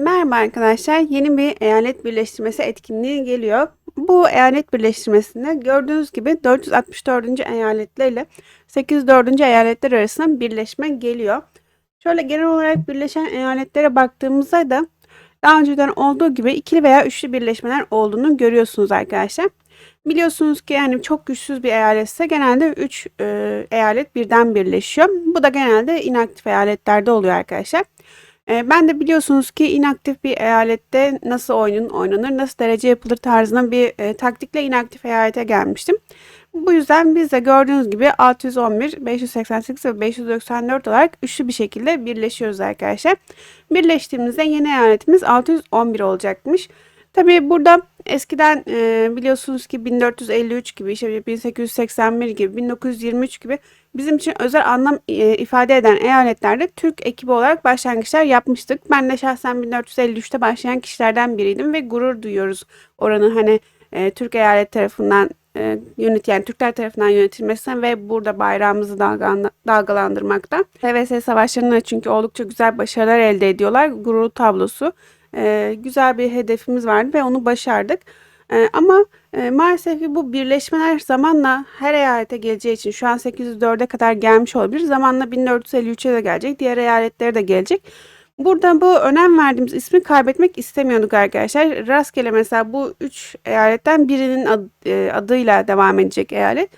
Merhaba arkadaşlar. Yeni bir eyalet birleştirmesi etkinliği geliyor. Bu eyalet birleştirmesinde gördüğünüz gibi 464. eyaletler ile 804. eyaletler arasında birleşme geliyor. Şöyle genel olarak birleşen eyaletlere baktığımızda da daha önceden olduğu gibi ikili veya üçlü birleşmeler olduğunu görüyorsunuz arkadaşlar. Biliyorsunuz ki yani çok güçsüz bir eyaletse genelde 3 e, eyalet birden birleşiyor. Bu da genelde inaktif eyaletlerde oluyor arkadaşlar. E, ben de biliyorsunuz ki inaktif bir eyalette nasıl oyun oynanır, nasıl derece yapılır tarzında bir e, taktikle inaktif eyalete gelmiştim. Bu yüzden biz de gördüğünüz gibi 611, 588 ve 594 olarak üçlü bir şekilde birleşiyoruz arkadaşlar. Birleştiğimizde yeni eyaletimiz 611 olacakmış. Tabii burada eskiden e, biliyorsunuz ki 1453 gibi, işte 1881 gibi, 1923 gibi bizim için özel anlam e, ifade eden eyaletlerde Türk ekibi olarak başlangıçlar yapmıştık. Ben de şahsen 1453'te başlayan kişilerden biriydim ve gurur duyuyoruz oranın hani e, Türk eyalet tarafından e, yönet yani Türkler tarafından yönetilmesine ve burada bayrağımızı dalgalandırmakta. TVS savaşlarında çünkü oldukça güzel başarılar elde ediyorlar. Gurur tablosu e, güzel bir hedefimiz vardı ve onu başardık. E, ama e, maalesef ki bu birleşmeler zamanla her eyalete geleceği için şu an 804'e kadar gelmiş olabilir. Zamanla 1453'e de gelecek. Diğer eyaletlere de gelecek. Burada bu önem verdiğimiz ismi kaybetmek istemiyorduk arkadaşlar. Rastgele mesela bu üç eyaletten birinin ad, e, adıyla devam edecek eyalet.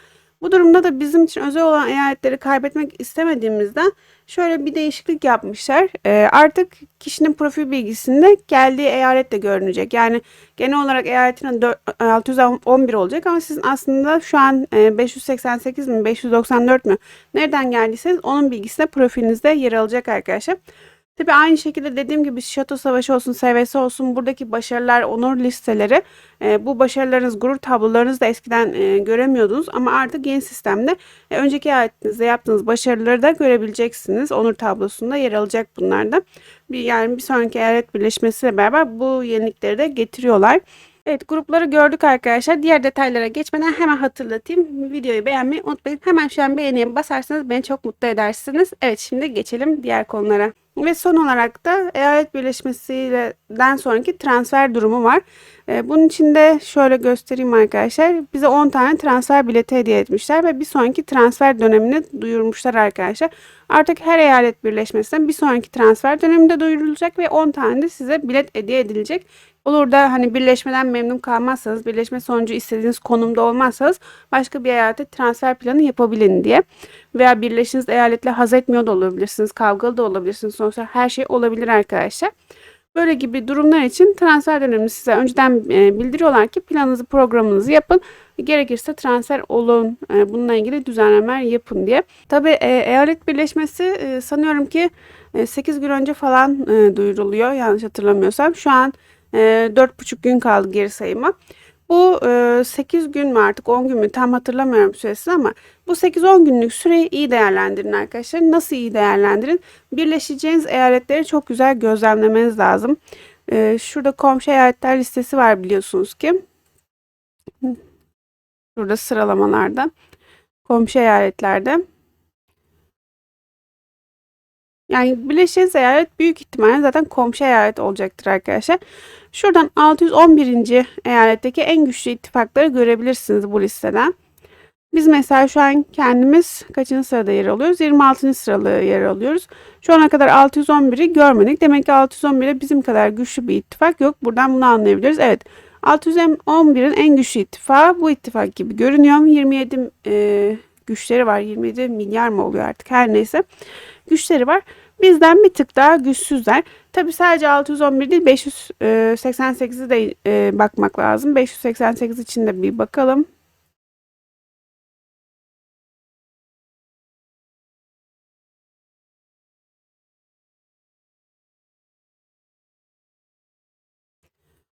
Bu durumda da bizim için özel olan eyaletleri kaybetmek istemediğimizden şöyle bir değişiklik yapmışlar. E, artık kişinin profil bilgisinde geldiği eyalet de görünecek. Yani genel olarak eyaletin 611 olacak ama sizin aslında şu an e, 588 mi 594 mü nereden geldiyseniz onun bilgisi de profilinizde yer alacak arkadaşlar. Tabii aynı şekilde dediğim gibi Şato Savaşı olsun, SVS olsun buradaki başarılar, onur listeleri e, bu başarılarınız, gurur tablolarınızı da eskiden e, göremiyordunuz ama artık yeni sistemde e, önceki ayetinizde yaptığınız başarıları da görebileceksiniz. Onur tablosunda yer alacak bunlar da. Bir, yani bir sonraki eyalet birleşmesiyle beraber bu yenilikleri de getiriyorlar. Evet grupları gördük arkadaşlar. Diğer detaylara geçmeden hemen hatırlatayım. Videoyu beğenmeyi unutmayın. Hemen şu an beğeniye basarsanız beni çok mutlu edersiniz. Evet şimdi geçelim diğer konulara. Ve son olarak da eyalet birleşmesinden sonraki transfer durumu var. Ee, bunun için de şöyle göstereyim arkadaşlar. Bize 10 tane transfer bileti hediye etmişler ve bir sonraki transfer dönemini duyurmuşlar arkadaşlar. Artık her eyalet birleşmesinden bir sonraki transfer döneminde duyurulacak ve 10 tane de size bilet hediye edilecek. Olur da hani birleşmeden memnun kalmazsanız, birleşme sonucu istediğiniz konumda olmazsanız başka bir eyalete transfer planı yapabilin diye. Veya birleşiniz eyaletle haz etmiyor da olabilirsiniz, kavgalı da olabilirsiniz. Sonuçta her şey olabilir arkadaşlar. Böyle gibi durumlar için transfer dönemini size önceden e, bildiriyorlar ki planınızı, programınızı yapın. Gerekirse transfer olun, e, bununla ilgili düzenlemeler yapın diye. Tabii e, eyalet birleşmesi sanıyorum ki 8 gün önce falan duyuruluyor yanlış hatırlamıyorsam. Şu an e, 4,5 gün kaldı geri sayıma. Bu e, 8 gün mü artık 10 gün mü tam hatırlamıyorum süresini ama bu 8-10 günlük süreyi iyi değerlendirin arkadaşlar. Nasıl iyi değerlendirin? Birleşeceğiniz eyaletleri çok güzel gözlemlemeniz lazım. E, şurada komşu eyaletler listesi var biliyorsunuz ki. Burada sıralamalarda. Komşu eyaletlerde. Yani Birleşik Eyalet büyük ihtimalle zaten komşu eyalet olacaktır arkadaşlar. Şuradan 611. eyaletteki en güçlü ittifakları görebilirsiniz bu listeden. Biz mesela şu an kendimiz kaçıncı sırada yer alıyoruz? 26. sıralı yer alıyoruz. Şu ana kadar 611'i görmedik. Demek ki 611'e bizim kadar güçlü bir ittifak yok. Buradan bunu anlayabiliriz. Evet 611'in en güçlü ittifakı bu ittifak gibi görünüyor. 27 e, güçleri var. 27 milyar mı oluyor artık her neyse. Güçleri var. Bizden bir tık daha güçsüzler. Tabi sadece 611 değil 588'i de e, bakmak lazım. 588 için de bir bakalım.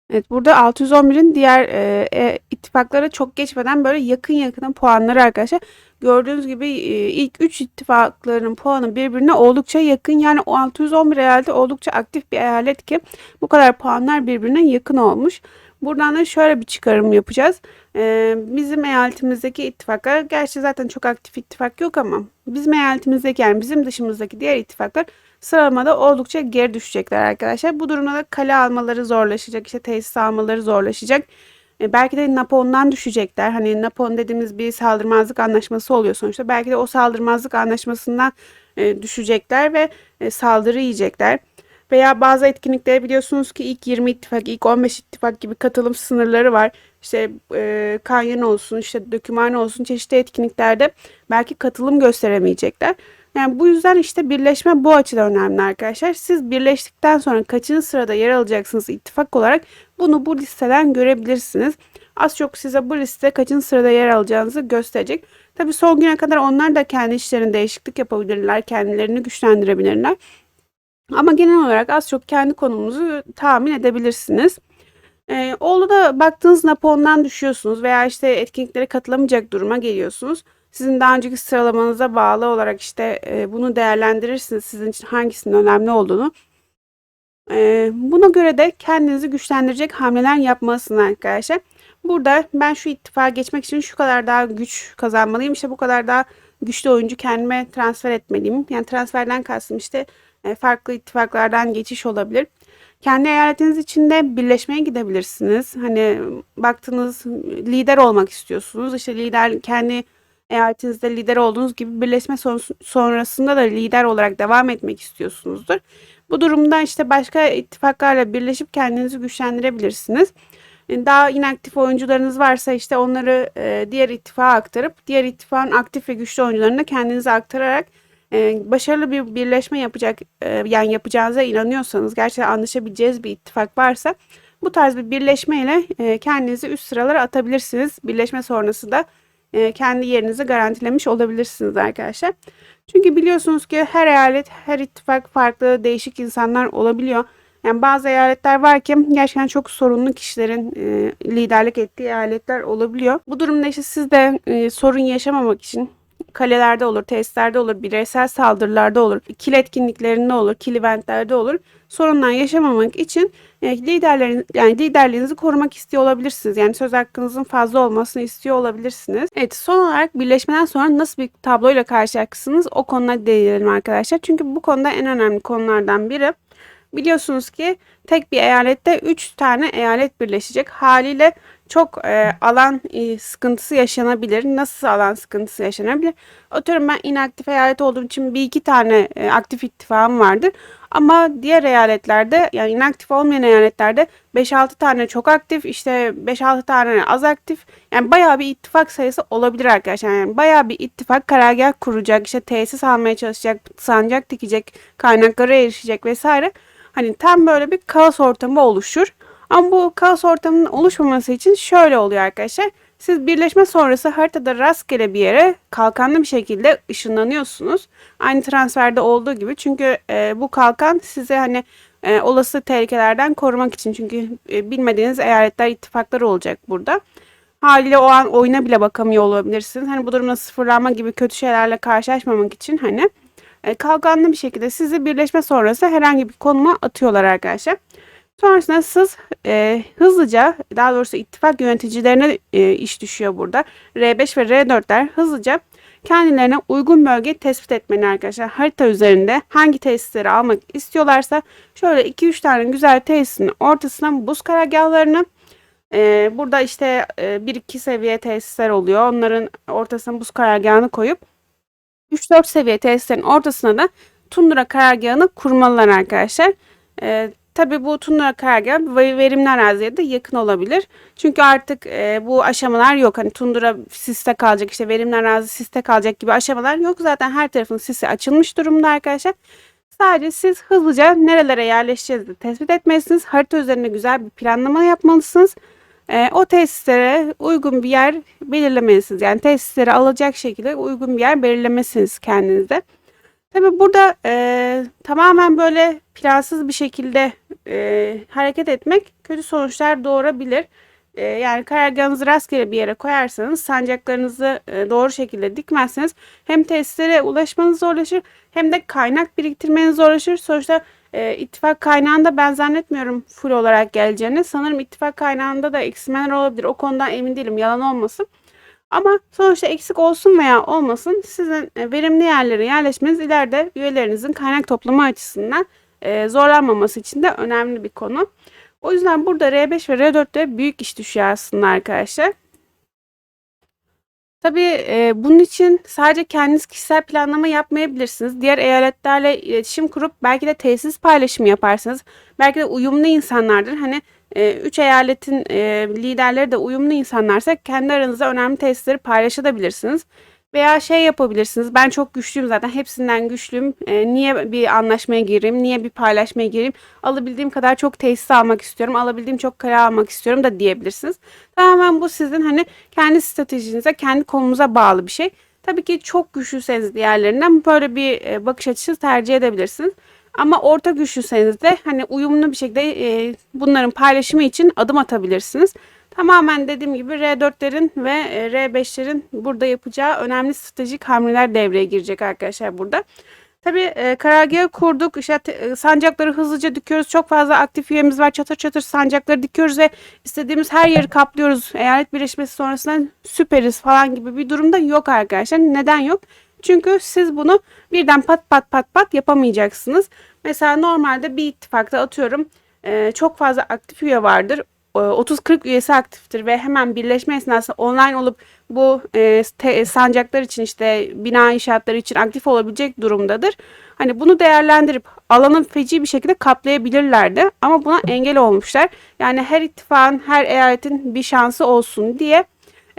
Evet burada 611'in diğer e, e, ittifaklara çok geçmeden böyle yakın yakın puanları arkadaşlar. Gördüğünüz gibi e, ilk 3 ittifakların puanı birbirine oldukça yakın. Yani o 611 eyalet oldukça aktif bir eyalet ki bu kadar puanlar birbirine yakın olmuş. Buradan da şöyle bir çıkarım yapacağız. Ee, bizim eyaletimizdeki ittifaklar, gerçi zaten çok aktif ittifak yok ama bizim eyaletimizdeki yani bizim dışımızdaki diğer ittifaklar sıralamada oldukça geri düşecekler arkadaşlar. Bu durumda da kale almaları zorlaşacak, işte tesis almaları zorlaşacak. E, belki de Napon'dan düşecekler. Hani Napon dediğimiz bir saldırmazlık anlaşması oluyor sonuçta. Belki de o saldırmazlık anlaşmasından e, düşecekler ve e, saldırı yiyecekler. Veya bazı etkinliklere biliyorsunuz ki ilk 20 ittifak, ilk 15 ittifak gibi katılım sınırları var. İşte e, kanyon olsun, işte döküman olsun çeşitli etkinliklerde belki katılım gösteremeyecekler. Yani bu yüzden işte birleşme bu açıdan önemli arkadaşlar. Siz birleştikten sonra kaçıncı sırada yer alacaksınız ittifak olarak bunu bu listeden görebilirsiniz. Az çok size bu liste kaçıncı sırada yer alacağınızı gösterecek. Tabii son güne kadar onlar da kendi işlerinde değişiklik yapabilirler, kendilerini güçlendirebilirler. Ama genel olarak az çok kendi konumunuzu tahmin edebilirsiniz. Ee, da baktığınız Napon'dan düşüyorsunuz veya işte etkinliklere katılamayacak duruma geliyorsunuz. Sizin daha önceki sıralamanıza bağlı olarak işte e, bunu değerlendirirsiniz. Sizin için hangisinin önemli olduğunu. E, buna göre de kendinizi güçlendirecek hamleler yapmalısınız arkadaşlar. Burada ben şu ittifaka geçmek için şu kadar daha güç kazanmalıyım. İşte bu kadar daha güçlü oyuncu kendime transfer etmeliyim. Yani transferden kastım işte e, farklı ittifaklardan geçiş olabilir. Kendi eyaletiniz içinde birleşmeye gidebilirsiniz. Hani baktınız lider olmak istiyorsunuz. İşte lider kendi eyaletinizde lider olduğunuz gibi birleşme sonrasında da lider olarak devam etmek istiyorsunuzdur. Bu durumda işte başka ittifaklarla birleşip kendinizi güçlendirebilirsiniz. E, daha inaktif oyuncularınız varsa işte onları e, diğer ittifaka aktarıp diğer ittifakın aktif ve güçlü oyuncularını kendinize aktararak e, başarılı bir birleşme yapacak yani yapacağınıza inanıyorsanız gerçekten anlaşabileceğiz bir ittifak varsa bu tarz bir birleşmeyle kendinizi üst sıralara atabilirsiniz. Birleşme sonrası da kendi yerinizi garantilemiş olabilirsiniz arkadaşlar. Çünkü biliyorsunuz ki her eyalet, her ittifak farklı değişik insanlar olabiliyor. Yani bazı eyaletler var ki gerçekten çok sorunlu kişilerin e, liderlik ettiği eyaletler olabiliyor. Bu durumda işte siz de e, sorun yaşamamak için kalelerde olur, tesislerde olur, bireysel saldırılarda olur, kil etkinliklerinde olur, kil eventlerde olur. Sorunlar yaşamamak için e, liderlerin yani liderliğinizi korumak istiyor olabilirsiniz. Yani söz hakkınızın fazla olmasını istiyor olabilirsiniz. Evet son olarak birleşmeden sonra nasıl bir tabloyla karşılaşacaksınız o konuda değinelim arkadaşlar. Çünkü bu konuda en önemli konulardan biri biliyorsunuz ki tek bir eyalette 3 tane eyalet birleşecek. Haliyle çok e, alan e, sıkıntısı yaşanabilir. Nasıl alan sıkıntısı yaşanabilir? Atıyorum ben inaktif eyalet olduğum için bir iki tane e, aktif ittifakım vardır. Ama diğer eyaletlerde yani inaktif olmayan eyaletlerde 5-6 tane çok aktif işte 5-6 tane az aktif. Yani bayağı bir ittifak sayısı olabilir arkadaşlar. Yani bayağı bir ittifak karargah kuracak işte tesis almaya çalışacak sancak dikecek kaynaklara erişecek vesaire. Hani tam böyle bir kaos ortamı oluşur. Ama bu kaos ortamının oluşmaması için şöyle oluyor arkadaşlar. Siz birleşme sonrası haritada rastgele bir yere kalkanlı bir şekilde ışınlanıyorsunuz. Aynı transferde olduğu gibi. Çünkü e, bu kalkan size hani e, olası tehlikelerden korumak için. Çünkü e, bilmediğiniz eyaletler, ittifaklar olacak burada. Haliyle o an oyuna bile bakamıyor olabilirsiniz. Hani bu durumda sıfırlanma gibi kötü şeylerle karşılaşmamak için hani e, kalkanlı bir şekilde sizi birleşme sonrası herhangi bir konuma atıyorlar arkadaşlar. Sonrasında siz e, hızlıca daha doğrusu ittifak yöneticilerine e, iş düşüyor burada. R5 ve R4'ler hızlıca kendilerine uygun bölge tespit etmeni arkadaşlar. Harita üzerinde hangi tesisleri almak istiyorlarsa şöyle 2-3 tane güzel tesisin ortasına buz karargahlarını e, burada işte e, 1-2 seviye tesisler oluyor. Onların ortasına buz karargahını koyup 3-4 seviye tesislerin ortasına da tundra karargahını kurmalılar arkadaşlar. E, Tabi bu tundra karargahı verimli araziye de yakın olabilir. Çünkü artık e, bu aşamalar yok. Hani tundra siste kalacak işte verimli arazi siste kalacak gibi aşamalar yok. Zaten her tarafın sisi açılmış durumda arkadaşlar. Sadece siz hızlıca nerelere yerleşeceğizi tespit etmelisiniz. Harita üzerinde güzel bir planlama yapmalısınız. E, o tesislere uygun bir yer belirlemelisiniz. Yani tesisleri alacak şekilde uygun bir yer belirlemesiniz kendinizde. Tabi burada e, tamamen böyle plansız bir şekilde e, hareket etmek kötü sonuçlar doğurabilir. E, yani karargahınızı rastgele bir yere koyarsanız sancaklarınızı e, doğru şekilde dikmezseniz hem tesislere ulaşmanız zorlaşır hem de kaynak biriktirmeniz zorlaşır. Sonuçta e, ittifak kaynağında ben zannetmiyorum full olarak geleceğini. Sanırım ittifak kaynağında da eksilmeler olabilir. O konudan emin değilim yalan olmasın. Ama sonuçta eksik olsun veya olmasın sizin e, verimli yerlere yerleşmeniz ileride üyelerinizin kaynak toplama açısından e, zorlanmaması için de önemli bir konu. O yüzden burada R5 ve R4'te büyük iş düşüyor aslında arkadaşlar. Tabii e, bunun için sadece kendiniz kişisel planlama yapmayabilirsiniz. Diğer eyaletlerle iletişim kurup belki de tesis paylaşımı yaparsınız. Belki de uyumlu insanlardır. Hani e, üç eyaletin e, liderleri de uyumlu insanlarsa kendi aranızda önemli tesisleri paylaşabilirsiniz. Veya şey yapabilirsiniz. Ben çok güçlüyüm zaten. Hepsinden güçlüyüm. E, niye bir anlaşmaya gireyim? Niye bir paylaşmaya gireyim? Alabildiğim kadar çok tesis almak istiyorum. Alabildiğim çok kare almak istiyorum da diyebilirsiniz. Tamamen bu sizin hani kendi stratejinize, kendi konumuza bağlı bir şey. Tabii ki çok güçlüyseniz diğerlerinden böyle bir e, bakış açısı tercih edebilirsiniz. Ama orta güçlüyseniz de hani uyumlu bir şekilde e, bunların paylaşımı için adım atabilirsiniz. Tamamen dediğim gibi R4'lerin ve e, R5'lerin burada yapacağı önemli stratejik hamleler devreye girecek arkadaşlar burada. Tabii e, karargahı kurduk. İşte te- sancakları hızlıca dikiyoruz. Çok fazla aktif üyemiz var. Çatır çatır sancakları dikiyoruz ve istediğimiz her yeri kaplıyoruz. Eyalet birleşmesi sonrasında süperiz falan gibi bir durumda yok arkadaşlar. Neden yok? Çünkü siz bunu birden pat pat pat pat yapamayacaksınız. Mesela normalde bir ittifakta atıyorum e, çok fazla aktif üye vardır. E, 30-40 üyesi aktiftir ve hemen birleşme esnasında online olup bu e, te- sancaklar için işte bina inşaatları için aktif olabilecek durumdadır. Hani bunu değerlendirip alanı feci bir şekilde kaplayabilirlerdi ama buna engel olmuşlar. Yani her ittifakın, her eyaletin bir şansı olsun diye e,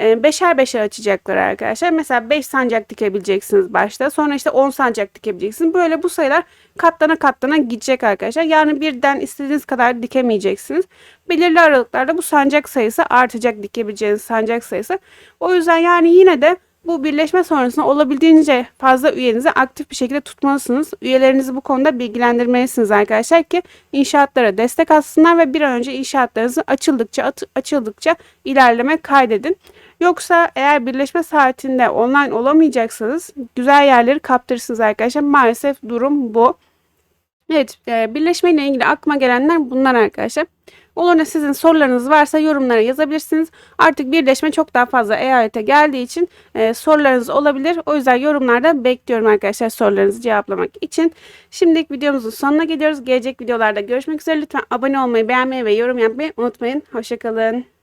beşer beşer açacaklar arkadaşlar. Mesela 5 sancak dikebileceksiniz başta. Sonra işte 10 sancak dikebileceksiniz. Böyle bu sayılar katlana katlana gidecek arkadaşlar. Yani birden istediğiniz kadar dikemeyeceksiniz. Belirli aralıklarda bu sancak sayısı artacak dikebileceğiniz sancak sayısı. O yüzden yani yine de bu birleşme sonrasında olabildiğince fazla üyenizi aktif bir şekilde tutmalısınız. Üyelerinizi bu konuda bilgilendirmelisiniz arkadaşlar ki inşaatlara destek atsınlar ve bir an önce inşaatlarınızı açıldıkça açıldıkça ilerleme kaydedin. Yoksa eğer birleşme saatinde online olamayacaksanız güzel yerleri kaptırırsınız arkadaşlar. Maalesef durum bu. Evet, e, birleşme ile ilgili aklıma gelenler bunlar arkadaşlar. Olur da sizin sorularınız varsa yorumlara yazabilirsiniz. Artık birleşme çok daha fazla eyalete geldiği için e, sorularınız olabilir. O yüzden yorumlarda bekliyorum arkadaşlar sorularınızı cevaplamak için. Şimdilik videomuzun sonuna geliyoruz. Gelecek videolarda görüşmek üzere. Lütfen abone olmayı, beğenmeyi ve yorum yapmayı unutmayın. Hoşçakalın.